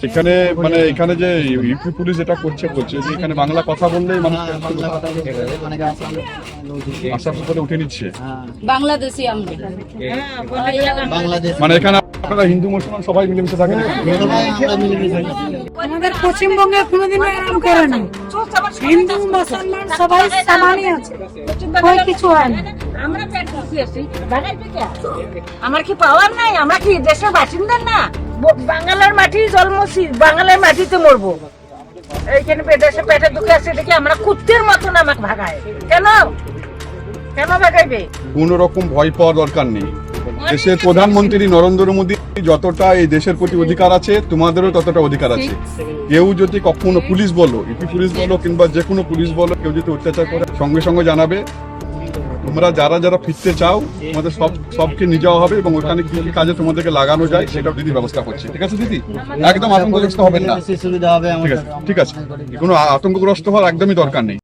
সেখানে মানে এখানে যে ইউপি পুলিশ এটা করছে বলছে যে এখানে বাংলা কথা বললেই মানুষ হ্যাঁ, আসাম আসাম করে উঠে নিচ্ছে। হ্যাঁ, বাংলাদেশি আমরা মানে এখানে আপনারা হিন্দু মুসলমান সবাই মিলেমিশে থাকেন। আমাদের পশ্চিমবঙ্গে কোনোদিনও এরকম করে না হিন্দু মুসলমান সবাই সমানই আছে। કોઈ কিছু হয় না আমরা পেট ভর্তি আছি? আমার কি পাওয়ার নাই? আমরা কি দেশের বাসিন্দা না? বাঙালের মাটি জন্মছি বাঙালের মাটিতে মরবো। এইখানে পে- দেশে পেটে দুঃখে আছে দেখি আমরা কুত্তের মতন আমাকে ভাগায়। কেন? কেন ভাগাইবে? কোন রকম ভয় পাওয়ার দরকার নেই। দেশের প্রধানমন্ত্রী নরেন্দ্র মোদী যতটা এই দেশের প্রতি অধিকার আছে তোমাদেরও ততটা অধিকার আছে। কেউ যদি কখনো পুলিশ বলো ইপি পুলিশ বলো কিংবা যে কোনো পুলিশ বলো কেউ যদি অত্যাচার করে সঙ্গে সঙ্গে জানাবে তোমরা যারা যারা ফিরতে চাও তোমাদের সব সবকে নিয়ে যাওয়া হবে এবং ওখানে কি কি কাজে তোমাদেরকে লাগানো যায় সেটাও দিদি ব্যবস্থা করছে। ঠিক আছে দিদি? একদম আতঙ্কগ্রস্ত হবেন না। আছে ঠিক আছে। কোনো আতঙ্কগ্রস্ত হওয়ার একদমই দরকার নেই।